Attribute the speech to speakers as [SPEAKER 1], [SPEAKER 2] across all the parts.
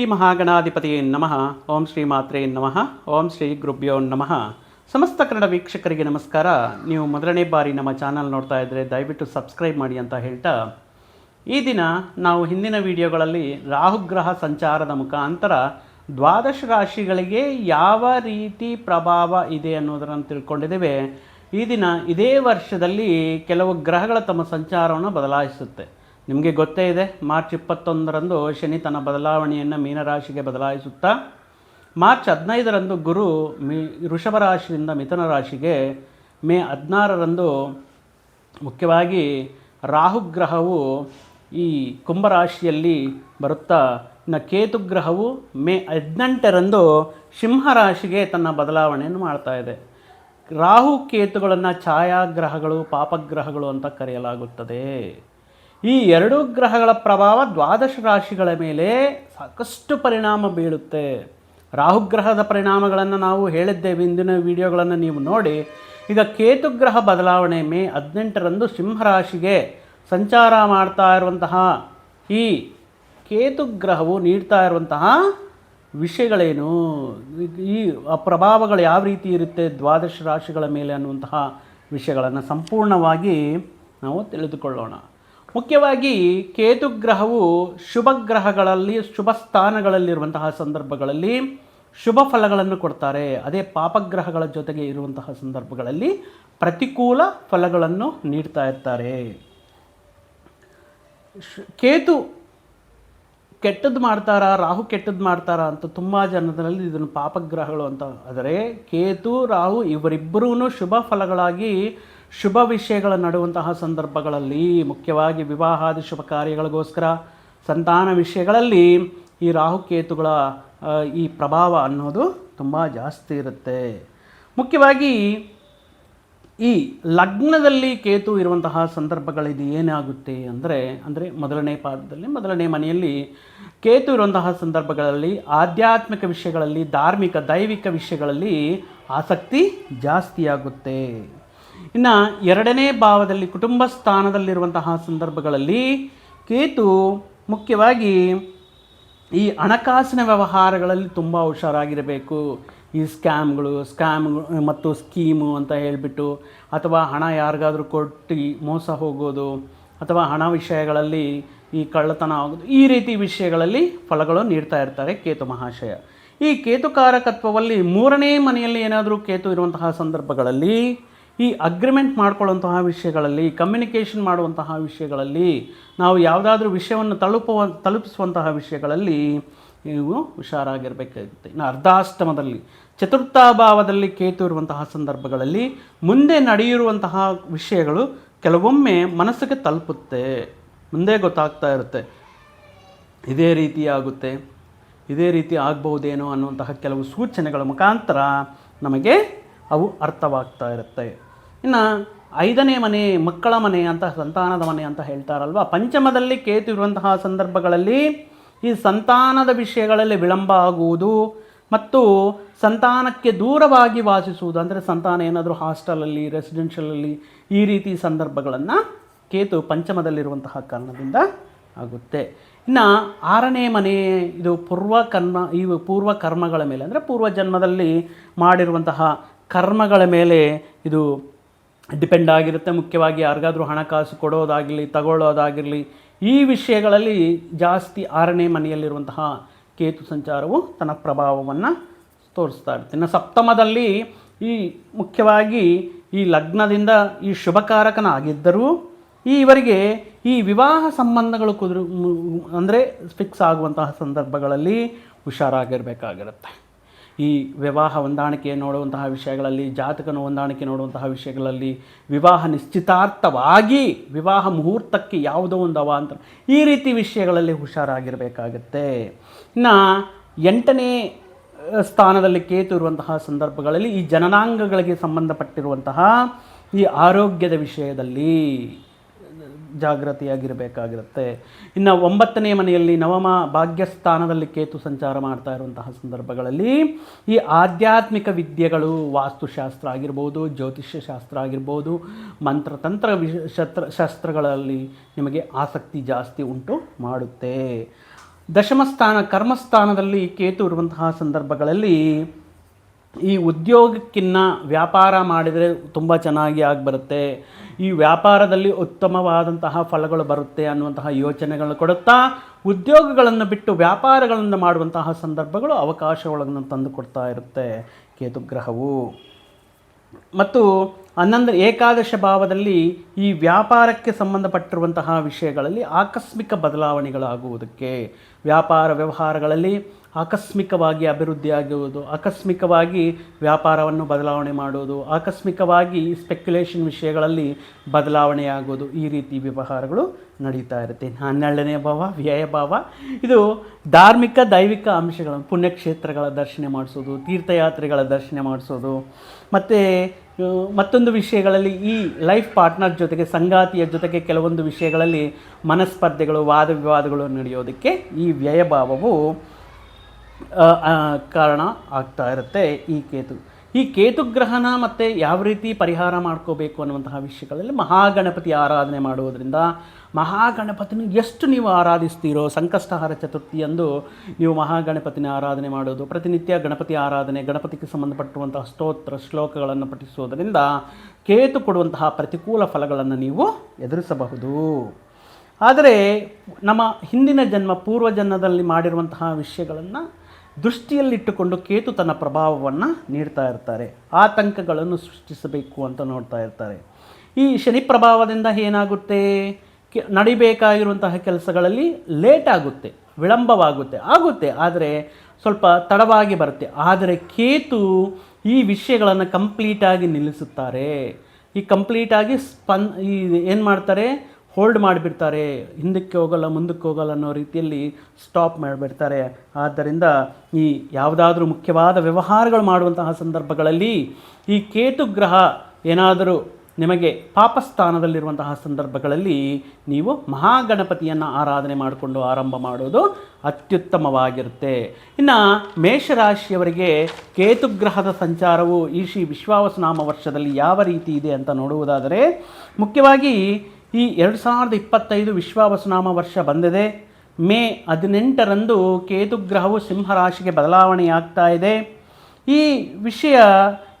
[SPEAKER 1] ಶ್ರೀ ಮಹಾಗಣಾಧಿಪತಿ ನಮಃ. ಓಂ ಶ್ರೀ ಮಾತ್ರೇ ನಮಃ. ಓಂ ಶ್ರೀ ಗುರುಭ್ಯೋ ನಮಃ. ಸಮಸ್ತ ಕನ್ನಡ ವೀಕ್ಷಕರಿಗೆ ನಮಸ್ಕಾರ. ನೀವು ಮೊದಲನೇ ಬಾರಿ ನಮ್ಮ ಚಾನಲ್ ನೋಡ್ತಾ ಇದ್ದರೆ ದಯವಿಟ್ಟು ಸಬ್ಸ್ಕ್ರೈಬ್ ಮಾಡಿ ಅಂತ ಹೇಳ್ತಾ, ಈ ದಿನ ನಾವು ಹಿಂದಿನ ವಿಡಿಯೋಗಳಲ್ಲಿ ರಾಹುಗ್ರಹ ಸಂಚಾರದ ಮುಖಾಂತರ ದ್ವಾದಶ ರಾಶಿಗಳಿಗೆ ಯಾವ ರೀತಿ ಪ್ರಭಾವ ಇದೆ ಅನ್ನೋದನ್ನು ತಿಳ್ಕೊಂಡಿದ್ದೇವೆ. ಈ ದಿನ ಇದೇ ವರ್ಷದಲ್ಲಿ ಕೆಲವು ಗ್ರಹಗಳ ತಮ್ಮ ಸಂಚಾರವನ್ನು ಬದಲಾಯಿಸುತ್ತೆ. ನಿಮಗೆ ಗೊತ್ತೇ ಇದೆ, ಮಾರ್ಚ್ ಇಪ್ಪತ್ತೊಂದರಂದು ಶನಿ ತನ್ನ ಬದಲಾವಣೆಯನ್ನು ಮೀನರಾಶಿಗೆ ಬದಲಾಯಿಸುತ್ತಾ, ಮಾರ್ಚ್ ಹದಿನೈದರಂದು ಗುರು ಮಿ, ವೃಷಭ ರಾಶಿಯಿಂದ ಮಿಥುನ ರಾಶಿಗೆ ಮೇ ಹದಿನಾರರಂದು ಮುಖ್ಯವಾಗಿ ರಾಹುಗ್ರಹವು ಈ ಕುಂಭರಾಶಿಯಲ್ಲಿ ಬರುತ್ತಾ, ಇನ್ನು ಕೇತುಗ್ರಹವು ಮೇ ಹದಿನೆಂಟರಂದು ಸಿಂಹರಾಶಿಗೆ ತನ್ನ ಬದಲಾವಣೆಯನ್ನು ಮಾಡ್ತಾ ಇದೆ. ರಾಹು ಕೇತುಗಳನ್ನು ಛಾಯಾಗ್ರಹಗಳು, ಪಾಪಗ್ರಹಗಳು ಅಂತ ಕರೆಯಲಾಗುತ್ತದೆ. ಈ ಎರಡೂ ಗ್ರಹಗಳ ಪ್ರಭಾವ ದ್ವಾದಶ ರಾಶಿಗಳ ಮೇಲೆ ಸಾಕಷ್ಟು ಪರಿಣಾಮ ಬೀಳುತ್ತೆ. ರಾಹುಗ್ರಹದ ಪರಿಣಾಮಗಳನ್ನು ನಾವು ಹೇಳಿದ್ದೇವೆ ಇಂದಿನ ವಿಡಿಯೋಗಳನ್ನು ನೀವು ನೋಡಿ. ಈಗ ಕೇತುಗ್ರಹ ಬದಲಾವಣೆ ಮೇ ಹದಿನೆಂಟರಂದು ಸಿಂಹರಾಶಿಗೆ ಸಂಚಾರ ಮಾಡ್ತಾ ಇರುವಂತಹ ಈ ಕೇತುಗ್ರಹವು ನೀಡ್ತಾ ಇರುವಂತಹ ವಿಷಯಗಳೇನು? ಈ ಪ್ರಭಾವಗಳು ಯಾವ ರೀತಿ ಇರುತ್ತೆ ದ್ವಾದಶ ರಾಶಿಗಳ ಮೇಲೆ ಅನ್ನುವಂತಹ ವಿಷಯಗಳನ್ನು ಸಂಪೂರ್ಣವಾಗಿ ನಾವು ತಿಳಿದುಕೊಳ್ಳೋಣ. ಮುಖ್ಯವಾಗಿ ಕೇತುಗ್ರಹವು ಶುಭ ಗ್ರಹಗಳಲ್ಲಿ ಶುಭ ಸ್ಥಾನಗಳಲ್ಲಿರುವಂತಹ ಸಂದರ್ಭಗಳಲ್ಲಿ ಶುಭ ಫಲಗಳನ್ನು ಕೊಡ್ತಾರೆ. ಅದೇ ಪಾಪಗ್ರಹಗಳ ಜೊತೆಗೆ ಇರುವಂತಹ ಸಂದರ್ಭಗಳಲ್ಲಿ ಪ್ರತಿಕೂಲ ಫಲಗಳನ್ನು ನೀಡ್ತಾ ಇರ್ತಾರೆ. ಕೇತು ಕೆಟ್ಟದ್ದು ಮಾಡ್ತಾರಾ, ರಾಹು ಕೆಟ್ಟದ್ದು ಮಾಡ್ತಾರಾ ಅಂತ ತುಂಬ ಜನರಲ್ಲಿ ಇದನ್ನು ಪಾಪಗ್ರಹಗಳು ಅಂತ ಆದರೆ ಕೇತು, ರಾಹು ಇವರಿಬ್ಬರೂ ಶುಭ ಫಲಗಳಾಗಿ ಶುಭ ವಿಷಯಗಳ ನಡುವಂತಹ ಸಂದರ್ಭಗಳಲ್ಲಿ, ಮುಖ್ಯವಾಗಿ ವಿವಾಹಾದಿ ಶುಭ ಕಾರ್ಯಗಳಿಗೋಸ್ಕರ ಸಂತಾನ ವಿಷಯಗಳಲ್ಲಿ ಈ ರಾಹು ಕೇತುಗಳ ಈ ಪ್ರಭಾವ ಅನ್ನೋದು ತುಂಬ ಜಾಸ್ತಿ ಇರುತ್ತೆ. ಮುಖ್ಯವಾಗಿ ಈ ಲಗ್ನದಲ್ಲಿ ಕೇತು ಇರುವಂತಹ ಸಂದರ್ಭಗಳಿದು ಏನಾಗುತ್ತೆ ಅಂದರೆ ಅಂದರೆ ಮೊದಲನೇ ಪಾದದಲ್ಲಿ, ಮೊದಲನೇ ಮನೆಯಲ್ಲಿ ಕೇತು ಇರುವಂತಹ ಸಂದರ್ಭಗಳಲ್ಲಿ ಆಧ್ಯಾತ್ಮಿಕ ವಿಷಯಗಳಲ್ಲಿ, ಧಾರ್ಮಿಕ, ದೈವಿಕ ವಿಷಯಗಳಲ್ಲಿ ಆಸಕ್ತಿ ಜಾಸ್ತಿಯಾಗುತ್ತೆ. ಇನ್ನು ಎರಡನೇ ಭಾವದಲ್ಲಿ ಕುಟುಂಬ ಸ್ಥಾನದಲ್ಲಿರುವಂತಹ ಸಂದರ್ಭಗಳಲ್ಲಿ ಕೇತು ಮುಖ್ಯವಾಗಿ ಈ ಹಣಕಾಸಿನ ವ್ಯವಹಾರಗಳಲ್ಲಿ ತುಂಬ ಹುಷಾರಾಗಿರಬೇಕು. ಈ ಸ್ಕ್ಯಾಮ್ಗಳು, ಸ್ಕ್ಯಾಮ್ ಮತ್ತು ಸ್ಕೀಮು ಅಂತ ಹೇಳಿಬಿಟ್ಟು, ಅಥವಾ ಹಣ ಯಾರಿಗಾದರೂ ಕೊಟ್ಟು ಮೋಸ ಹೋಗೋದು, ಅಥವಾ ಹಣ ವಿಷಯಗಳಲ್ಲಿ ಈ ಕಳ್ಳತನ ಆಗೋದು, ಈ ರೀತಿ ವಿಷಯಗಳಲ್ಲಿ ಫಲಗಳು ನೀಡ್ತಾ ಇರ್ತಾರೆ ಕೇತು ಮಹಾಶಯ. ಈ ಕೇತುಕಾರಕತ್ವದಲ್ಲಿ ಮೂರನೇ ಮನೆಯಲ್ಲಿ ಏನಾದರೂ ಕೇತು ಇರುವಂತಹ ಸಂದರ್ಭಗಳಲ್ಲಿ ಈ ಅಗ್ರಿಮೆಂಟ್ ಮಾಡ್ಕೊಳ್ಳುವಂತಹ ವಿಷಯಗಳಲ್ಲಿ ಕಮ್ಯುನಿಕೇಷನ್ ಮಾಡುವಂತಹ ವಿಷಯಗಳಲ್ಲಿ, ನಾವು ಯಾವುದಾದ್ರೂ ವಿಷಯವನ್ನು ತಲುಪುವ, ತಲುಪಿಸುವಂತಹ ವಿಷಯಗಳಲ್ಲಿ ನೀವು ಹುಷಾರಾಗಿರಬೇಕಾಗುತ್ತೆ. ಇನ್ನು ಅರ್ಧಾಷ್ಟಮದಲ್ಲಿ ಚತುರ್ಥ ಭಾವದಲ್ಲಿ ಕೇತು ಇರುವಂತಹ ಸಂದರ್ಭಗಳಲ್ಲಿ ಮುಂದೆ ನಡೆಯಿರುವಂತಹ ವಿಷಯಗಳು ಕೆಲವೊಮ್ಮೆ ಮನಸ್ಸಿಗೆ ತಲುಪುತ್ತೆ. ಮುಂದೆ ಗೊತ್ತಾಗ್ತಾ ಇರುತ್ತೆ. ಇದೇ ರೀತಿ ಆಗುತ್ತೆ, ಇದೇ ರೀತಿ ಆಗ್ಬಹುದೇನೋ ಅನ್ನುವಂತಹ ಕೆಲವು ಸೂಚನೆಗಳ ಮುಖಾಂತರ ನಮಗೆ ಅವು ಅರ್ಥವಾಗ್ತಾ ಇರುತ್ತೆ. ಇನ್ನು ಐದನೇ ಮನೆ ಮಕ್ಕಳ ಮನೆ ಅಂತ, ಸಂತಾನದ ಮನೆ ಅಂತ ಹೇಳ್ತಾರಲ್ವ? ಪಂಚಮದಲ್ಲಿ ಕೇತು ಇರುವಂತಹ ಸಂದರ್ಭಗಳಲ್ಲಿ ಈ ಸಂತಾನದ ವಿಷಯಗಳಲ್ಲಿ ವಿಳಂಬ ಆಗುವುದು ಮತ್ತು ಸಂತಾನಕ್ಕೆ ದೂರವಾಗಿ ವಾಸಿಸುವುದು, ಅಂದರೆ ಸಂತಾನ ಏನಾದರೂ ಹಾಸ್ಟೆಲಲ್ಲಿ, ರೆಸಿಡೆನ್ಷಿಯಲಲ್ಲಿ ಈ ರೀತಿ ಸಂದರ್ಭಗಳನ್ನು ಕೇತು ಪಂಚಮದಲ್ಲಿರುವಂತಹ ಕಾರಣದಿಂದ ಆಗುತ್ತೆ. ಇನ್ನು ಆರನೇ ಮನೆ, ಇದು ಪೂರ್ವ ಕರ್ಮ, ಈ ಪೂರ್ವ ಕರ್ಮಗಳ ಮೇಲೆ, ಅಂದರೆ ಪೂರ್ವ ಜನ್ಮದಲ್ಲಿ ಮಾಡಿರುವಂತಹ ಕರ್ಮಗಳ ಮೇಲೆ ಇದು ಡಿಪೆಂಡ್ ಆಗಿರುತ್ತೆ. ಮುಖ್ಯವಾಗಿ ಯಾರಿಗಾದರೂ ಹಣಕಾಸು ಕೊಡೋದಾಗಿರಲಿ, ತಗೊಳ್ಳೋದಾಗಿರಲಿ, ಈ ವಿಷಯಗಳಲ್ಲಿ ಜಾಸ್ತಿ ಆರನೇ ಮನೆಯಲ್ಲಿರುವಂತಹ ಕೇತು ಸಂಚಾರವು ತನ್ನ ಪ್ರಭಾವವನ್ನು ತೋರಿಸ್ತಾ ಇರುತ್ತೆ. ಇನ್ನು ಸಪ್ತಮದಲ್ಲಿ ಈ ಮುಖ್ಯವಾಗಿ ಈ ಲಗ್ನದಿಂದ ಈ ಶುಭಕಾರಕನಾಗಿದ್ದರೂ ಈ ಇವರಿಗೆ ಈ ವಿವಾಹ ಸಂಬಂಧಗಳು ಕುದುರು, ಅಂದರೆ ಫಿಕ್ಸ್ ಆಗುವಂತಹ ಸಂದರ್ಭಗಳಲ್ಲಿ ಹುಷಾರಾಗಿರಬೇಕಾಗಿರುತ್ತೆ. ಈ ವಿವಾಹ ಹೊಂದಾಣಿಕೆ ನೋಡುವಂತಹ ವಿಷಯಗಳಲ್ಲಿ ಜಾತಕನ ಹೊಂದಾಣಿಕೆ ನೋಡುವಂತಹ ವಿಷಯಗಳಲ್ಲಿ ವಿವಾಹ ನಿಶ್ಚಿತಾರ್ಥವಾಗಿ, ವಿವಾಹ ಮುಹೂರ್ತಕ್ಕೆ ಯಾವುದೋ ಒಂದು ಅಂತ ಈ ರೀತಿ ವಿಷಯಗಳಲ್ಲಿ ಹುಷಾರಾಗಿರಬೇಕಾಗತ್ತೆ. ಇನ್ನು ಎಂಟನೇ ಸ್ಥಾನದಲ್ಲಿ ಕೇತು ಇರುವಂತಹ ಸಂದರ್ಭಗಳಲ್ಲಿ ಈ ಜನನಾಂಗಗಳಿಗೆ ಸಂಬಂಧಪಟ್ಟಿರುವಂತಹ ಈ ಆರೋಗ್ಯದ ವಿಷಯದಲ್ಲಿ ಜಾಗೃತಿಯಾಗಿರಬೇಕಾಗಿರುತ್ತೆ. ಇನ್ನು ಒಂಬತ್ತನೇ ಮನೆಯಲ್ಲಿ ನವಮ ಭಾಗ್ಯಸ್ಥಾನದಲ್ಲಿ ಕೇತು ಸಂಚಾರ ಮಾಡ್ತಾ ಇರುವಂತಹ ಸಂದರ್ಭಗಳಲ್ಲಿ ಈ ಆಧ್ಯಾತ್ಮಿಕ ವಿದ್ಯೆಗಳು ವಾಸ್ತುಶಾಸ್ತ್ರ ಆಗಿರ್ಬೋದು ಜ್ಯೋತಿಷ್ಯ ಶಾಸ್ತ್ರ ಆಗಿರ್ಬೋದು, ಮಂತ್ರತಂತ್ರ ಶಸ್ತ್ರ ಶಾಸ್ತ್ರಗಳಲ್ಲಿ ನಿಮಗೆ ಆಸಕ್ತಿ ಜಾಸ್ತಿ ಉಂಟು ಮಾಡುತ್ತೆ. ದಶಮಸ್ಥಾನ ಕರ್ಮಸ್ಥಾನದಲ್ಲಿ ಕೇತು ಇರುವಂತಹ ಸಂದರ್ಭಗಳಲ್ಲಿ ಈ ಉದ್ಯೋಗಕ್ಕಿನ್ನ ವ್ಯಾಪಾರ ಮಾಡಿದರೆ ತುಂಬ ಚೆನ್ನಾಗಿ ಆಗಿಬರುತ್ತೆ. ಈ ವ್ಯಾಪಾರದಲ್ಲಿ ಉತ್ತಮವಾದಂತಹ ಫಲಗಳು ಬರುತ್ತೆ ಅನ್ನುವಂತಹ ಯೋಚನೆಗಳನ್ನು ಕೊಡುತ್ತಾ, ಉದ್ಯೋಗಗಳನ್ನು ಬಿಟ್ಟು ವ್ಯಾಪಾರಗಳನ್ನು ಮಾಡುವಂತಹ ಸಂದರ್ಭಗಳು ಅವಕಾಶಗಳನ್ನು ತಂದು ಕೊಡ್ತಾ ಇರುತ್ತೆ ಕೇತುಗ್ರಹವು. ಮತ್ತು ಹನ್ನೊಂದು, ಏಕಾದಶ ಭಾವದಲ್ಲಿ ಈ ವ್ಯಾಪಾರಕ್ಕೆ ಸಂಬಂಧಪಟ್ಟಿರುವಂತಹ ವಿಷಯಗಳಲ್ಲಿ ಆಕಸ್ಮಿಕ ಬದಲಾವಣೆಗಳಾಗುವುದಕ್ಕೆ ವ್ಯಾಪಾರ ವ್ಯವಹಾರಗಳಲ್ಲಿ ಆಕಸ್ಮಿಕವಾಗಿ ಅಭಿವೃದ್ಧಿಯಾಗುವುದು ಆಕಸ್ಮಿಕವಾಗಿ ವ್ಯಾಪಾರವನ್ನು ಬದಲಾವಣೆ ಮಾಡುವುದು, ಆಕಸ್ಮಿಕವಾಗಿ ಸ್ಪೆಕ್ಯುಲೇಷನ್ ವಿಷಯಗಳಲ್ಲಿ ಬದಲಾವಣೆಯಾಗೋದು ಈ ರೀತಿ ವ್ಯವಹಾರಗಳು ನಡೀತಾ ಇರುತ್ತೆ. ಹನ್ನೆರಡನೇ ಭಾವ, ವ್ಯಯ ಭಾವ. ಇದು ಧಾರ್ಮಿಕ, ದೈವಿಕ ಅಂಶಗಳನ್ನು, ಪುಣ್ಯಕ್ಷೇತ್ರಗಳ ದರ್ಶನ ಮಾಡಿಸೋದು, ತೀರ್ಥಯಾತ್ರೆಗಳ ದರ್ಶನ ಮಾಡಿಸೋದು, ಮತ್ತು ಮತ್ತೊಂದು ವಿಷಯಗಳಲ್ಲಿ ಈ ಲೈಫ್ ಪಾರ್ಟ್ನರ್ ಜೊತೆಗೆ, ಸಂಗಾತಿಯ ಜೊತೆಗೆ ಕೆಲವೊಂದು ವಿಷಯಗಳಲ್ಲಿ ಮನಸ್ಪರ್ಧೆಗಳು, ವಾದ ವಿವಾದಗಳು ನಡೆಯೋದಕ್ಕೆ ಈ ವ್ಯಯಭಾವವು ಕಾರಣ ಆಗ್ತಾ ಇರುತ್ತೆ ಈ ಕೇತು. ಈ ಕೇತು ಗ್ರಹಣ ಮತ್ತು ಯಾವ ರೀತಿ ಪರಿಹಾರ ಮಾಡ್ಕೋಬೇಕು ಅನ್ನುವಂತಹ ವಿಷಯಗಳಲ್ಲಿ ಮಹಾಗಣಪತಿ ಆರಾಧನೆ ಮಾಡುವುದರಿಂದ ಮಹಾಗಣಪತಿನ ಎಷ್ಟು ನೀವು ಆರಾಧಿಸ್ತೀರೋ ಸಂಕಷ್ಟಹಾರ ಚತುರ್ಥಿಯಂದು ನೀವು ಮಹಾಗಣಪತಿನ ಆರಾಧನೆ ಮಾಡೋದು, ಪ್ರತಿನಿತ್ಯ ಗಣಪತಿ ಆರಾಧನೆ, ಗಣಪತಿಗೆ ಸಂಬಂಧಪಟ್ಟಿರುವಂತಹ ಸ್ತೋತ್ರ, ಶ್ಲೋಕಗಳನ್ನು ಪಠಿಸುವುದರಿಂದ ಕೇತು ಕೊಡುವಂತಹ ಪ್ರತಿಕೂಲ ಫಲಗಳನ್ನು ನೀವು ಎದುರಿಸಬಹುದು. ಆದರೆ ನಮ್ಮ ಹಿಂದಿನ ಜನ್ಮ, ಪೂರ್ವಜನ್ಮದಲ್ಲಿ ಮಾಡಿರುವಂತಹ ವಿಷಯಗಳನ್ನು ದೃಷ್ಟಿಯಲ್ಲಿಟ್ಟುಕೊಂಡು ಕೇತು ತನ್ನ ಪ್ರಭಾವವನ್ನು ನೀಡ್ತಾ ಇರ್ತಾರೆ, ಆತಂಕಗಳನ್ನು ಸೃಷ್ಟಿಸಬೇಕು ಅಂತ ನೋಡ್ತಾ ಇರ್ತಾರೆ. ಈ ಶನಿ ಪ್ರಭಾವದಿಂದ ಏನಾಗುತ್ತೆ? ಕೆ, ನಡಿಬೇಕಾಗಿರುವಂತಹ ಕೆಲಸಗಳಲ್ಲಿ ಲೇಟ್ ಆಗುತ್ತೆ, ವಿಳಂಬವಾಗುತ್ತೆ, ಆಗುತ್ತೆ. ಆದರೆ ಸ್ವಲ್ಪ ತಡವಾಗಿ ಬರುತ್ತೆ. ಆದರೆ ಕೇತು ಈ ವಿಷಯಗಳನ್ನು ಕಂಪ್ಲೀಟಾಗಿ ನಿಲ್ಲಿಸುತ್ತಾರೆ. ಈ ಕಂಪ್ಲೀಟಾಗಿ ಸ್ಪನ್, ಈ ಏನು ಮಾಡ್ತಾರೆ? ಹೋಲ್ಡ್ ಮಾಡಿಬಿಡ್ತಾರೆ, ಹಿಂದಕ್ಕೆ ಹೋಗಲ್ಲ, ಮುಂದಕ್ಕೆ ಹೋಗಲ್ಲ ಅನ್ನೋ ರೀತಿಯಲ್ಲಿ ಸ್ಟಾಪ್ ಮಾಡಿಬಿಡ್ತಾರೆ. ಆದ್ದರಿಂದ ಈ ಯಾವುದಾದ್ರೂ ಮುಖ್ಯವಾದ ವ್ಯವಹಾರಗಳು ಮಾಡುವಂತಹ ಸಂದರ್ಭಗಳಲ್ಲಿ ಈ ಕೇತು ಗ್ರಹ ಏನಾದರೂ ನಿಮಗೆ ಪಾಪಸ್ಥಾನದಲ್ಲಿರುವಂತಹ ಸಂದರ್ಭಗಳಲ್ಲಿ ನೀವು ಮಹಾಗಣಪತಿಯನ್ನು ಆರಾಧನೆ ಮಾಡಿಕೊಂಡು ಆರಂಭ ಮಾಡೋದು ಅತ್ಯುತ್ತಮವಾಗಿರುತ್ತೆ. ಇನ್ನು ಮೇಷರಾಶಿಯವರಿಗೆ ಕೇತುಗ್ರಹದ ಸಂಚಾರವು ಈ ಶ್ರೀ ವಿಶ್ವಾವಸನಾಮ ವರ್ಷದಲ್ಲಿ ಯಾವ ರೀತಿ ಇದೆ ಅಂತ ನೋಡುವುದಾದರೆ, ಮುಖ್ಯವಾಗಿ ಈ ಎರಡು ಸಾವಿರದ ಇಪ್ಪತ್ತೈದು ವಿಶ್ವಾವಸನಾಮ ವರ್ಷ ಬಂದಿದೆ. ಮೇ ಹದಿನೆಂಟರಂದು ಕೇತುಗ್ರಹವು ಸಿಂಹರಾಶಿಗೆ ಬದಲಾವಣೆಯಾಗ್ತಾ ಇದೆ. ಈ ವಿಷಯ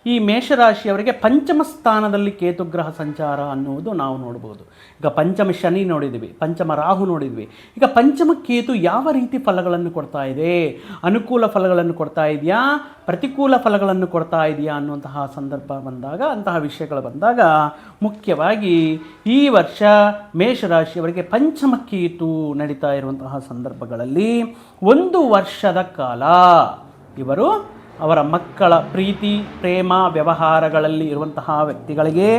[SPEAKER 1] ಈ ಮೇಷರಾಶಿಯವರಿಗೆ ಪಂಚಮ ಸ್ಥಾನದಲ್ಲಿ ಕೇತುಗ್ರಹ ಸಂಚಾರ ಅನ್ನುವುದು ನಾವು ನೋಡ್ಬೋದು. ಈಗ ಪಂಚಮ ಶನಿ ನೋಡಿದ್ವಿ, ಪಂಚಮ ರಾಹು ನೋಡಿದ್ವಿ. ಈಗ ಪಂಚಮ ಕೇತು ಯಾವ ರೀತಿ ಫಲಗಳನ್ನು ಕೊಡ್ತಾ ಇದೆ? ಅನುಕೂಲ ಫಲಗಳನ್ನು ಕೊಡ್ತಾ ಇದೆಯಾ? ಪ್ರತಿಕೂಲ ಫಲಗಳನ್ನು ಕೊಡ್ತಾ ಇದೆಯಾ ಅನ್ನುವಂತಹ ಸಂದರ್ಭ ಬಂದಾಗ, ಅಂತಹ ವಿಷಯಗಳು ಬಂದಾಗ ಮುಖ್ಯವಾಗಿ ಈ ವರ್ಷ ಮೇಷರಾಶಿಯವರಿಗೆ ಪಂಚಮ ಕೇತು ನಡೀತಾ ಇರುವಂತಹ ಸಂದರ್ಭಗಳಲ್ಲಿ ಒಂದು ವರ್ಷದ ಕಾಲ ಇವರು ಅವರ ಮಕ್ಕಳ ಪ್ರೀತಿ, ಪ್ರೇಮ, ವ್ಯವಹಾರಗಳಲ್ಲಿ ಇರುವಂತಹ ವ್ಯಕ್ತಿಗಳಿಗೆ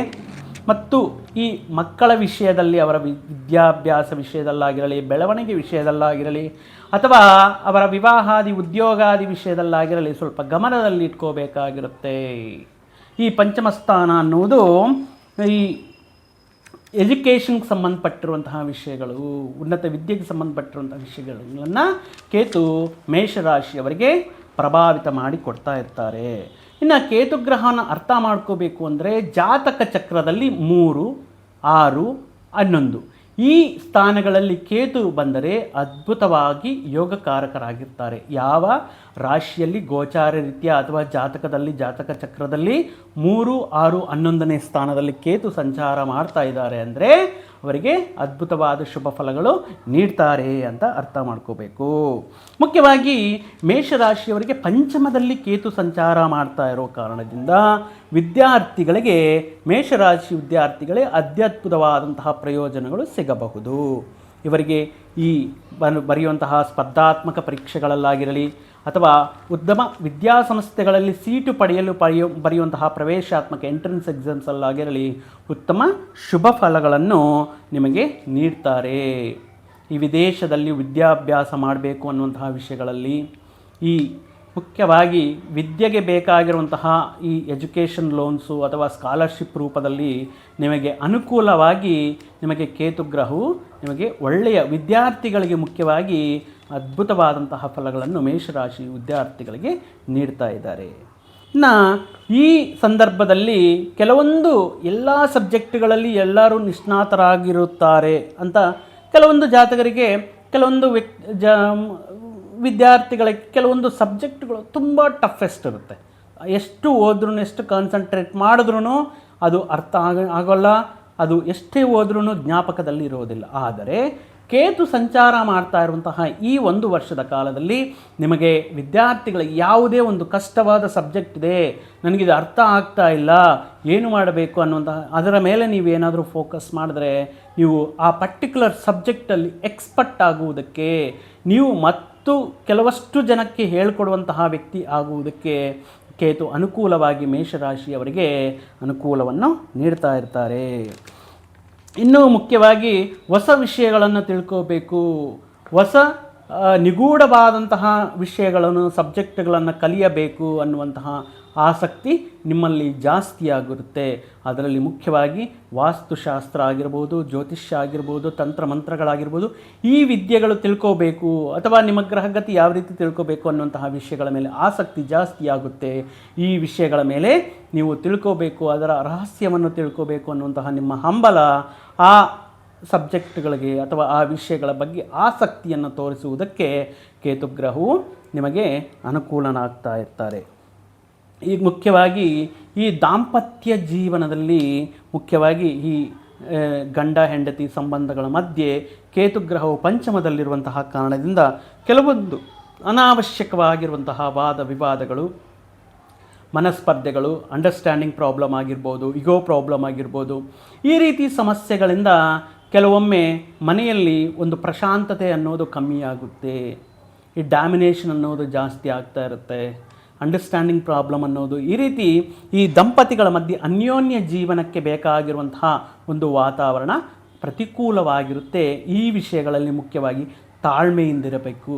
[SPEAKER 1] ಮತ್ತು ಈ ಮಕ್ಕಳ ವಿಷಯದಲ್ಲಿ, ಅವರ ವಿದ್ಯಾಭ್ಯಾಸ ವಿಷಯದಲ್ಲಾಗಿರಲಿ, ಬೆಳವಣಿಗೆ ವಿಷಯದಲ್ಲಾಗಿರಲಿ, ಅಥವಾ ಅವರ ವಿವಾಹಾದಿ, ಉದ್ಯೋಗಾದಿ ವಿಷಯದಲ್ಲಾಗಿರಲಿ ಸ್ವಲ್ಪ ಗಮನದಲ್ಲಿ ಇಟ್ಕೋಬೇಕಾಗಿರುತ್ತೆ. ಈ ಪಂಚಮ ಸ್ಥಾನ ಅನ್ನುವುದು ಈ ಎಜುಕೇಷನ್ಗೆ ಸಂಬಂಧಪಟ್ಟಿರುವಂತಹ ವಿಷಯಗಳು, ಉನ್ನತ ವಿದ್ಯೆಗೆ ಸಂಬಂಧಪಟ್ಟಿರುವಂತಹ ವಿಷಯಗಳನ್ನು ಕೇತು ಮೇಷರಾಶಿಯವರಿಗೆ ಪ್ರಭಾವಿತ ಮಾಡಿ ಕೊಡ್ತಾ ಇರ್ತಾರೆ. ಇನ್ನು ಕೇತುಗ್ರಹನ ಅರ್ಥ ಮಾಡ್ಕೋಬೇಕು ಅಂದರೆ ಜಾತಕ ಚಕ್ರದಲ್ಲಿ ಮೂರು, ಆರು, ಹನ್ನೊಂದು. ಈ ಸ್ಥಾನಗಳಲ್ಲಿ ಕೇತು ಬಂದರೆ ಅದ್ಭುತವಾಗಿ ಯೋಗಕಾರಕರಾಗಿರ್ತಾರೆ. ಯಾವ? ರಾಶಿಯಲ್ಲಿ ಗೋಚಾರ ರೀತಿಯ ಅಥವಾ ಜಾತಕದಲ್ಲಿ, ಜಾತಕ ಚಕ್ರದಲ್ಲಿ ಮೂರು, ಆರು, ಹನ್ನೊಂದನೇ ಸ್ಥಾನದಲ್ಲಿ ಕೇತು ಸಂಚಾರ ಮಾಡ್ತಾ ಇದ್ದಾರೆ ಅಂದರೆ ಅವರಿಗೆ ಅದ್ಭುತವಾದ ಶುಭ ಫಲಗಳು ನೀಡ್ತಾರೆ ಅಂತ ಅರ್ಥ ಮಾಡ್ಕೋಬೇಕು. ಮುಖ್ಯವಾಗಿ ಮೇಷರಾಶಿಯವರಿಗೆ ಪಂಚಮದಲ್ಲಿ ಕೇತು ಸಂಚಾರ ಮಾಡ್ತಾ ಇರೋ ಕಾರಣದಿಂದ ವಿದ್ಯಾರ್ಥಿಗಳಿಗೆ, ಮೇಷರಾಶಿ ವಿದ್ಯಾರ್ಥಿಗಳೇ ಅತ್ಯದ್ಭುತವಾದಂತಹ ಪ್ರಯೋಜನಗಳು ಸಿಗಬಹುದು. ಇವರಿಗೆ ಈ ಬರೆಯುವಂತಹ ಸ್ಪರ್ಧಾತ್ಮಕ ಪರೀಕ್ಷೆಗಳಲ್ಲಾಗಿರಲಿ ಅಥವಾ ಉತ್ತಮ ವಿದ್ಯಾಸಂಸ್ಥೆಗಳಲ್ಲಿ ಸೀಟು ಪಡೆಯಲು ಪಡೆಯು, ಬರೆಯುವಂತಹ ಪ್ರವೇಶಾತ್ಮಕ ಎಂಟ್ರೆನ್ಸ್ ಎಕ್ಸಾಮ್ಸಲ್ಲಾಗಿರಲಿ ಉತ್ತಮ ಶುಭ ಫಲಗಳನ್ನು ನಿಮಗೆ ನೀಡ್ತಾರೆ. ಈ ವಿದೇಶದಲ್ಲಿ ವಿದ್ಯಾಭ್ಯಾಸ ಮಾಡಬೇಕು ಅನ್ನುವಂತಹ ವಿಷಯಗಳಲ್ಲಿ ಈ ಮುಖ್ಯವಾಗಿ ವಿದ್ಯೆಗೆ ಬೇಕಾಗಿರುವಂತಹ ಈ ಎಜುಕೇಷನ್ ಲೋನ್ಸು ಅಥವಾ ಸ್ಕಾಲರ್ಶಿಪ್ ರೂಪದಲ್ಲಿ ನಿಮಗೆ ಅನುಕೂಲವಾಗಿ ನಿಮಗೆ ಕೇತುಗ್ರಹವು ನಿಮಗೆ ಒಳ್ಳೆಯ ವಿದ್ಯಾರ್ಥಿಗಳಿಗೆ ಮುಖ್ಯವಾಗಿ ಅದ್ಭುತವಾದಂತಹ ಫಲಗಳನ್ನು ಮೇಷರಾಶಿ ವಿದ್ಯಾರ್ಥಿಗಳಿಗೆ ನೀಡ್ತಾ ಇದ್ದಾರೆ. ಇನ್ನು ಈ ಸಂದರ್ಭದಲ್ಲಿ ಕೆಲವೊಂದು ಎಲ್ಲ ಸಬ್ಜೆಕ್ಟ್ಗಳಲ್ಲಿ ಎಲ್ಲರೂ ನಿಷ್ಣಾತರಾಗಿರುತ್ತಾರೆ ಅಂತ ಕೆಲವೊಂದು ಜಾತಕರಿಗೆ, ಕೆಲವೊಂದು ವ್ಯಕ್ ಜ, ವಿದ್ಯಾರ್ಥಿಗಳಿಗೆ ಕೆಲವೊಂದು ಸಬ್ಜೆಕ್ಟ್ಗಳು ತುಂಬ ಟಫೆಸ್ಟ್ ಇರುತ್ತೆ. ಎಷ್ಟು ಓದ್ರೂ ಎಷ್ಟು ಕಾನ್ಸಂಟ್ರೇಟ್ ಮಾಡಿದ್ರೂ ಅದು ಅರ್ಥ ಆಗ, ಆಗೋಲ್ಲ, ಅದು ಎಷ್ಟೇ ಓದ್ರೂ ಜ್ಞಾಪಕದಲ್ಲಿ ಇರೋದಿಲ್ಲ. ಆದರೆ ಕೇತು ಸಂಚಾರ ಮಾಡ್ತಾ ಇರುವಂತಹ ಈ ಒಂದು ವರ್ಷದ ಕಾಲದಲ್ಲಿ ನಿಮಗೆ ವಿದ್ಯಾರ್ಥಿಗಳ ಯಾವುದೇ ಒಂದು ಕಷ್ಟವಾದ ಸಬ್ಜೆಕ್ಟ್ ಇದೆ, ನನಗಿದು ಅರ್ಥ ಆಗ್ತಾ ಇಲ್ಲ, ಏನು ಮಾಡಬೇಕು ಅನ್ನುವಂತಹ, ಅದರ ಮೇಲೆ ನೀವು ಏನಾದರೂ ಫೋಕಸ್ ಮಾಡಿದ್ರೆ ನೀವು ಆ ಪರ್ಟಿಕ್ಯುಲರ್ ಸಬ್ಜೆಕ್ಟಲ್ಲಿ ಎಕ್ಸ್ಪರ್ಟ್ ಆಗುವುದಕ್ಕೆ, ನೀವು ಮತ್ತು ಕೆಲವಷ್ಟು ಜನಕ್ಕೆ ಹೇಳಿಕೊಡುವಂತಹ ವ್ಯಕ್ತಿ ಆಗುವುದಕ್ಕೆ ಕೇತು ಅನುಕೂಲವಾಗಿ ಮೇಷರಾಶಿಯವರಿಗೆ ಅನುಕೂಲವನ್ನು ನೀಡ್ತಾ ಇರ್ತಾರೆ. ಇನ್ನೂ ಮುಖ್ಯವಾಗಿ ಹೊಸ ವಿಷಯಗಳನ್ನು ತಿಳ್ಕೋಬೇಕು. ಹೊಸ ನಿಗೂಢವಾದಂತಹ ವಿಷಯಗಳನ್ನು ಸಬ್ಜೆಕ್ಟ್ಗಳನ್ನು ಕಲಿಯಬೇಕು ಅನ್ನುವಂತಹ ಆಸಕ್ತಿ ನಿಮ್ಮಲ್ಲಿ ಜಾಸ್ತಿ ಆಗಿರುತ್ತೆ ಅದರಲ್ಲಿ ಮುಖ್ಯವಾಗಿ ವಾಸ್ತುಶಾಸ್ತ್ರ ಆಗಿರ್ಬೋದು, ಜ್ಯೋತಿಷ್ಯ ಆಗಿರ್ಬೋದು, ತಂತ್ರಮಂತ್ರಗಳಾಗಿರ್ಬೋದು, ಈ ವಿದ್ಯೆಗಳು ತಿಳ್ಕೋಬೇಕು ಅಥವಾ ನಿಮ್ಮ ಗ್ರಹಗತಿ ಯಾವ ರೀತಿ ತಿಳ್ಕೋಬೇಕು ಅನ್ನುವಂತಹ ವಿಷಯಗಳ ಮೇಲೆ ಆಸಕ್ತಿ ಜಾಸ್ತಿ ಆಗುತ್ತೆ. ಈ ವಿಷಯಗಳ ಮೇಲೆ ನೀವು ತಿಳ್ಕೋಬೇಕು, ಅದರ ರಹಸ್ಯವನ್ನು ತಿಳ್ಕೋಬೇಕು ಅನ್ನುವಂತಹ ನಿಮ್ಮ ಹಂಬಲ ಆ ಸಬ್ಜೆಕ್ಟ್ಗಳಿಗೆ ಅಥವಾ ಆ ವಿಷಯಗಳ ಬಗ್ಗೆ ಆಸಕ್ತಿಯನ್ನು ತೋರಿಸುವುದಕ್ಕೆ ಕೇತುಗ್ರಹವು ನಿಮಗೆ ಅನುಕೂಲನಾಗ್ತಾ ಇರ್ತಾರೆ. ಈಗ ಮುಖ್ಯವಾಗಿ ಈ ದಾಂಪತ್ಯ ಜೀವನದಲ್ಲಿ ಮುಖ್ಯವಾಗಿ ಈ ಗಂಡ, ಹೆಂಡತಿ ಸಂಬಂಧಗಳ ಮಧ್ಯೆ ಕೇತುಗ್ರಹವು ಪಂಚಮದಲ್ಲಿರುವಂತಹ ಕಾರಣದಿಂದ ಕೆಲವೊಂದು ಅನಾವಶ್ಯಕವಾಗಿರುವಂತಹ ವಾದ ವಿವಾದಗಳು, ಮನಸ್ಪರ್ಧೆಗಳು ಅಂಡರ್ಸ್ಟ್ಯಾಂಡಿಂಗ್ ಪ್ರಾಬ್ಲಮ್ ಆಗಿರ್ಬೋದು ಇಗೋ ಪ್ರಾಬ್ಲಮ್ ಆಗಿರ್ಬೋದು, ಈ ರೀತಿ ಸಮಸ್ಯೆಗಳಿಂದ ಕೆಲವೊಮ್ಮೆ ಮನೆಯಲ್ಲಿ ಒಂದು ಪ್ರಶಾಂತತೆ ಅನ್ನೋದು ಕಮ್ಮಿಯಾಗುತ್ತೆ. ಈ ಡ್ಯಾಮಿನೇಷನ್ ಅನ್ನೋದು ಜಾಸ್ತಿ ಆಗ್ತಾ ಇರುತ್ತೆ. ಅಂಡರ್ಸ್ಟ್ಯಾಂಡಿಂಗ್ ಪ್ರಾಬ್ಲಮ್ ಅನ್ನೋದು ಈ ರೀತಿ ಈ ದಂಪತಿಗಳ ಮಧ್ಯೆ ಅನ್ಯೋನ್ಯ ಜೀವನಕ್ಕೆ ಬೇಕಾಗಿರುವಂತಹ ಒಂದು ವಾತಾವರಣ ಪ್ರತಿಕೂಲವಾಗಿರುತ್ತೆ ಈ ವಿಷಯಗಳಲ್ಲಿ ಮುಖ್ಯವಾಗಿ ತಾಳ್ಮೆಯಿಂದಿರಬೇಕು.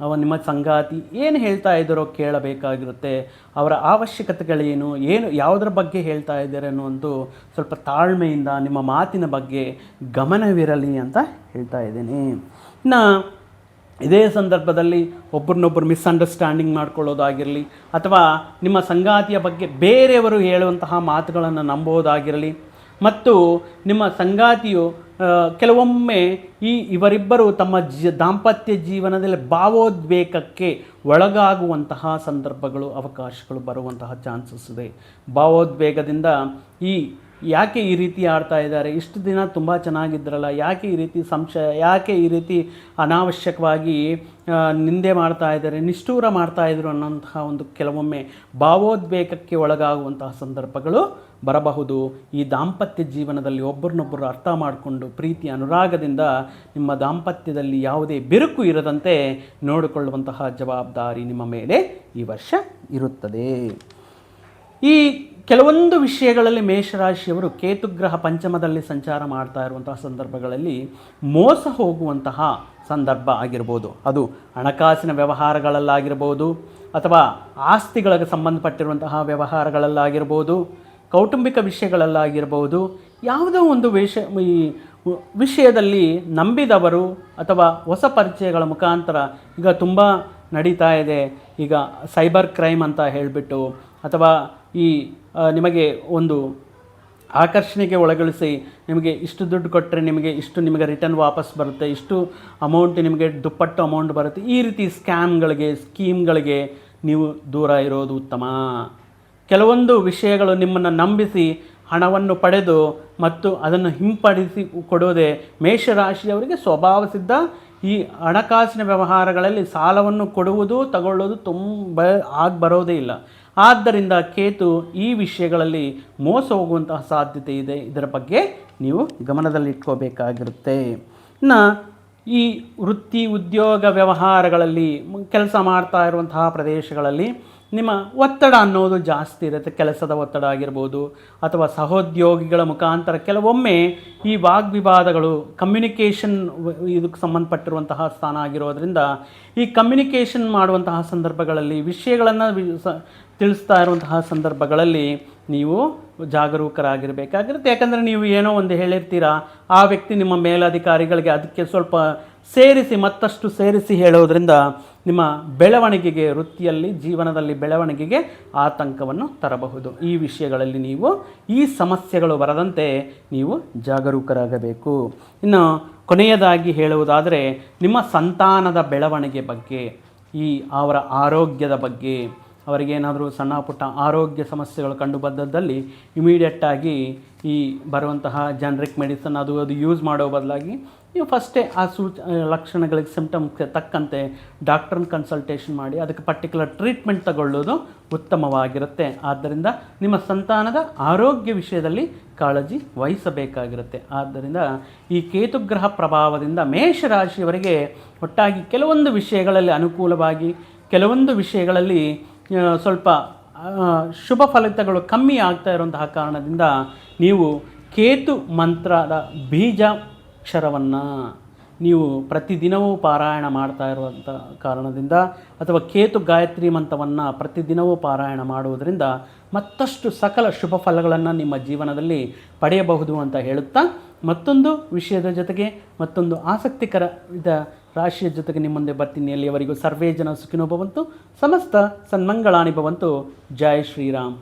[SPEAKER 1] ಅವ ನಿಮ್ಮ ಸಂಗಾತಿ ಏನು ಹೇಳ್ತಾ ಇದ್ದಾರೋ ಕೇಳಬೇಕಾಗಿರುತ್ತೆ. ಅವರ ಅವಶ್ಯಕತೆಗಳೇನು, ಏನು, ಯಾವುದರ ಬಗ್ಗೆ ಹೇಳ್ತಾ ಇದ್ದಾರೆ ಒಂದು ಸ್ವಲ್ಪ ತಾಳ್ಮೆಯಿಂದ ನಿಮ್ಮ ಮಾತಿನ ಬಗ್ಗೆ ಗಮನವಿರಲಿ ಅಂತ ಹೇಳ್ತಾ ಇದ್ದೀನಿ. ಇನ್ನು ಇದೇ ಸಂದರ್ಭದಲ್ಲಿ ಒಬ್ಬರನ್ನೊಬ್ಬರು ಮಿಸ್ಅಂಡರ್ಸ್ಟ್ಯಾಂಡಿಂಗ್ ಮಾಡ್ಕೊಳ್ಳೋದಾಗಿರಲಿ, ಅಥವಾ ನಿಮ್ಮ ಸಂಗಾತಿಯ ಬಗ್ಗೆ ಬೇರೆಯವರು ಹೇಳುವಂತಹ ಮಾತುಗಳನ್ನು ನಂಬೋದಾಗಿರಲಿ, ಮತ್ತು ನಿಮ್ಮ ಸಂಗಾತಿಯು ಕೆಲವೊಮ್ಮೆ ಈ ಇವರಿಬ್ಬರು ತಮ್ಮ ಜ, ದಾಂಪತ್ಯ ಜೀವನದಲ್ಲಿ ಭಾವೋದ್ವೇಗಕ್ಕೆ ಒಳಗಾಗುವಂತಹ ಸಂದರ್ಭಗಳು, ಅವಕಾಶಗಳು ಬರುವಂತಹ ಚಾನ್ಸಸ್ ಇದೆ. ಭಾವೋದ್ವೇಗದಿಂದ ಈ, ಯಾಕೆ ಈ ರೀತಿ ಆಡ್ತಾ ಇದ್ದಾರೆ? ಇಷ್ಟು ದಿನ ತುಂಬ ಚೆನ್ನಾಗಿದ್ರಲ್ಲ, ಯಾಕೆ ಈ ರೀತಿ ಸಂಶಯ, ಯಾಕೆ ಈ ರೀತಿ ಅನಾವಶ್ಯಕವಾಗಿ ನಿಂದೆ ಮಾಡ್ತಾ ಇದ್ದಾರೆ, ನಿಷ್ಠೂರ ಮಾಡ್ತಾ ಇದ್ರು ಅನ್ನೋಂತಹ ಒಂದು ಕೆಲವೊಮ್ಮೆ ಭಾವೋದ್ವೇಗಕ್ಕೆ ಒಳಗಾಗುವಂತಹ ಸಂದರ್ಭಗಳು ಬರಬಹುದು. ಈ ದಾಂಪತ್ಯ ಜೀವನದಲ್ಲಿ ಒಬ್ಬರನ್ನೊಬ್ಬರು ಅರ್ಥ ಮಾಡಿಕೊಂಡು ಪ್ರೀತಿ ಅನುರಾಗದಿಂದ ನಿಮ್ಮ ದಾಂಪತ್ಯದಲ್ಲಿ ಯಾವುದೇ ಬಿರುಕು ಇರದಂತೆ ನೋಡಿಕೊಳ್ಳುವಂತಹ ಜವಾಬ್ದಾರಿ ನಿಮ್ಮ ಮೇಲೆ ಈ ವರ್ಷ ಇರುತ್ತದೆ. ಈ ಕೆಲವೊಂದು ವಿಷಯಗಳಲ್ಲಿ ಮೇಷರಾಶಿಯವರು ಕೇತುಗ್ರಹ ಪಂಚಮದಲ್ಲಿ ಸಂಚಾರ ಮಾಡ್ತಾ ಇರುವಂತಹ ಸಂದರ್ಭಗಳಲ್ಲಿ ಮೋಸ ಹೋಗುವಂತಹ ಸಂದರ್ಭ ಆಗಿರ್ಬೋದು. ಅದು ಹಣಕಾಸಿನ ವ್ಯವಹಾರಗಳಲ್ಲಾಗಿರ್ಬೋದು ಅಥವಾ ಆಸ್ತಿಗಳಿಗೆ ಸಂಬಂಧಪಟ್ಟಿರುವಂತಹ ವ್ಯವಹಾರಗಳಲ್ಲಾಗಿರ್ಬೋದು. ಕೌಟುಂಬಿಕ ವಿಷಯಗಳಲ್ಲಾಗಿರಬಹುದು ಯಾವುದೋ ಒಂದು ವಿಷ, ಈ ವಿಷಯದಲ್ಲಿ ನಂಬಿದವರು ಅಥವಾ ಹೊಸ ಪರಿಚಯಗಳ ಮುಖಾಂತರ ಈಗ ತುಂಬ ನಡೀತಾ ಇದೆ. ಈಗ ಸೈಬರ್ ಕ್ರೈಮ್ ಅಂತ ಹೇಳಿಬಿಟ್ಟು ಅಥವಾ ಈ ನಿಮಗೆ ಒಂದು ಆಕರ್ಷಣೆಗೆ ಒಳಗೊಳಿಸಿ ನಿಮಗೆ ಇಷ್ಟು ದುಡ್ಡು ಕೊಟ್ಟರೆ ನಿಮಗೆ ಇಷ್ಟು ನಿಮಗೆ ರಿಟರ್ನ್ ವಾಪಸ್ ಬರುತ್ತೆ, ಇಷ್ಟು ಅಮೌಂಟ್ ನಿಮಗೆ ದುಪ್ಪಟ್ಟು ಅಮೌಂಟ್ ಬರುತ್ತೆ, ಈ ರೀತಿ ಸ್ಕ್ಯಾಮ್ಗಳಿಗೆ, ಸ್ಕೀಮ್ಗಳಿಗೆ ನೀವು ದೂರ ಇರೋದು ಉತ್ತಮ. ಕೆಲವೊಂದು ವಿಷಯಗಳು ನಿಮ್ಮನ್ನು ನಂಬಿಸಿ ಹಣವನ್ನು ಪಡೆದು ಮತ್ತು ಅದನ್ನು ಹಿಂಪಡಿಸಿ ಕೊಡೋದೇ ಮೇಷರಾಶಿಯವರಿಗೆ ಸ್ವಭಾವ ಸಿದ್ಧ. ಈ ಹಣಕಾಸಿನ ವ್ಯವಹಾರಗಳಲ್ಲಿ ಸಾಲವನ್ನು ಕೊಡುವುದು ತಗೊಳ್ಳೋದು ತುಂಬ ಆಗಿ ಬರೋದೇ ಇಲ್ಲ. ಆದ್ದರಿಂದ ಕೇತು ಈ ವಿಷಯಗಳಲ್ಲಿ ಮೋಸ ಹೋಗುವಂತಹ ಸಾಧ್ಯತೆ ಇದೆ. ಇದರ ಬಗ್ಗೆ ನೀವು ಗಮನದಲ್ಲಿಟ್ಕೋಬೇಕಾಗಿರುತ್ತೆ. ಇನ್ನು ಈ ವೃತ್ತಿ ಉದ್ಯೋಗ ವ್ಯವಹಾರಗಳಲ್ಲಿ ಕೆಲಸ ಮಾಡ್ತಾ ಇರುವಂತಹ ಪ್ರದೇಶಗಳಲ್ಲಿ ನಿಮ್ಮ ಒತ್ತಡ ಅನ್ನೋದು ಜಾಸ್ತಿ ಇರುತ್ತೆ, ಕೆಲಸದ ಒತ್ತಡ ಆಗಿರ್ಬೋದು ಅಥವಾ ಸಹೋದ್ಯೋಗಿಗಳ ಮುಖಾಂತರ. ಕೆಲವೊಮ್ಮೆ ಈ ವಾಗ್ವಿವಾದಗಳು ಕಮ್ಯುನಿಕೇಷನ್ ಇದಕ್ಕೆ ಸಂಬಂಧಪಟ್ಟಿರುವಂತಹ ಸ್ಥಾನ ಆಗಿರೋದ್ರಿಂದ ಈ ಕಮ್ಯುನಿಕೇಷನ್ ಮಾಡುವಂತಹ ಸಂದರ್ಭಗಳಲ್ಲಿ, ವಿಷಯಗಳನ್ನು ತಿಳಿಸ್ತಾ ಇರುವಂತಹ ಸಂದರ್ಭಗಳಲ್ಲಿ ನೀವು ಜಾಗರೂಕರಾಗಿರಬೇಕಾಗಿರುತ್ತೆ. ಯಾಕಂದರೆ ನೀವು ಏನೋ ಒಂದು ಹೇಳಿರ್ತೀರಾ, ಆ ವ್ಯಕ್ತಿ ನಿಮ್ಮ ಮೇಲಧಿಕಾರಿಗಳಿಗೆ ಅದಕ್ಕೆ ಸ್ವಲ್ಪ ಸೇರಿಸಿ, ಮತ್ತಷ್ಟು ಸೇರಿಸಿ ಹೇಳೋದ್ರಿಂದ ನಿಮ್ಮ ಬೆಳವಣಿಗೆಗೆ, ವೃತ್ತಿಯಲ್ಲಿ, ಜೀವನದಲ್ಲಿ ಬೆಳವಣಿಗೆಗೆ ಆತಂಕವನ್ನು ತರಬಹುದು. ಈ ವಿಷಯಗಳಲ್ಲಿ ನೀವು, ಈ ಸಮಸ್ಯೆಗಳು ಬರದಂತೆ ನೀವು ಜಾಗರೂಕರಾಗಬೇಕು. ಇನ್ನು ಕೊನೆಯದಾಗಿ ಹೇಳುವುದಾದರೆ, ನಿಮ್ಮ ಸಂತಾನದ ಬೆಳವಣಿಗೆ ಬಗ್ಗೆ, ಈ ಅವರ ಆರೋಗ್ಯದ ಬಗ್ಗೆ, ಅವರಿಗೇನಾದರೂ ಸಣ್ಣ ಪುಟ್ಟ ಆರೋಗ್ಯ ಸಮಸ್ಯೆಗಳು ಕಂಡು ಬಂದದ್ದಲ್ಲಿ ಇಮಿಡಿಯೇಟಾಗಿ ಈ ಬರುವಂತಹ ಜನರಿಕ್ ಮೆಡಿಸನ್ ಅದು ಅದು ಯೂಸ್ ಮಾಡೋ ಬದಲಾಗಿ ನೀವು ಫಸ್ಟೇ ಆ ಸೂಚ ಲಕ್ಷಣಗಳಿಗೆ ಸಿಮ್ಟಮ್ಸ್ಗೆ ತಕ್ಕಂತೆ ಡಾಕ್ಟ್ರನ್ನ ಕನ್ಸಲ್ಟೇಷನ್ ಮಾಡಿ, ಅದಕ್ಕೆ ಪರ್ಟಿಕ್ಯುಲರ್ ಟ್ರೀಟ್ಮೆಂಟ್ ತಗೊಳ್ಳೋದು ಉತ್ತಮವಾಗಿರುತ್ತೆ. ಆದ್ದರಿಂದ ನಿಮ್ಮ ಸಂತಾನದ ಆರೋಗ್ಯ ವಿಷಯದಲ್ಲಿ ಕಾಳಜಿ ವಹಿಸಬೇಕಾಗಿರುತ್ತೆ. ಆದ್ದರಿಂದ ಈ ಕೇತುಗ್ರಹ ಪ್ರಭಾವದಿಂದ ಮೇಷರಾಶಿಯವರಿಗೆ ಒಟ್ಟಾಗಿ ಕೆಲವೊಂದು ವಿಷಯಗಳಲ್ಲಿ ಅನುಕೂಲವಾಗಿ, ಕೆಲವೊಂದು ವಿಷಯಗಳಲ್ಲಿ ಸ್ವಲ್ಪ ಶುಭ ಫಲಿತಗಳು ಕಮ್ಮಿ ಆಗ್ತಾ ಇರುವಂತಹ ಕಾರಣದಿಂದ ನೀವು ಕೇತು ಮಂತ್ರದ ಬೀಜಾಕ್ಷರವನ್ನು ನೀವು ಪ್ರತಿದಿನವೂ ಪಾರಾಯಣ ಮಾಡ್ತಾ ಇರುವಂಥ ಕಾರಣದಿಂದ ಅಥವಾ ಕೇತು ಗಾಯತ್ರಿ ಮಂತ್ರವನ್ನು ಪ್ರತಿದಿನವೂ ಪಾರಾಯಣ ಮಾಡುವುದರಿಂದ ಮತ್ತಷ್ಟು ಸಕಲ ಶುಭ ಫಲಗಳನ್ನು ನಿಮ್ಮ ಜೀವನದಲ್ಲಿ ಪಡೆಯಬಹುದು ಅಂತ ಹೇಳುತ್ತಾ ಮತ್ತೊಂದು ವಿಷಯದ ಜೊತೆಗೆ ಮತ್ತೊಂದು ಆಸಕ್ತಿಕರ ಇದ ರಾಶಿಯ ಜೊತೆಗೆ ನಿಮ್ಮ ಮುಂದೆ ಬರ್ತೀನಿ. ಅಲ್ಲಿಯವರೆಗೂ ಸರ್ವೇ ಜನ ಸುಖಿನೋ ಸಮಸ್ತ ಸನ್ಮಂಗಳಾನಿ ಭವಂತು. ಜೈ ಶ್ರೀರಾಮ್.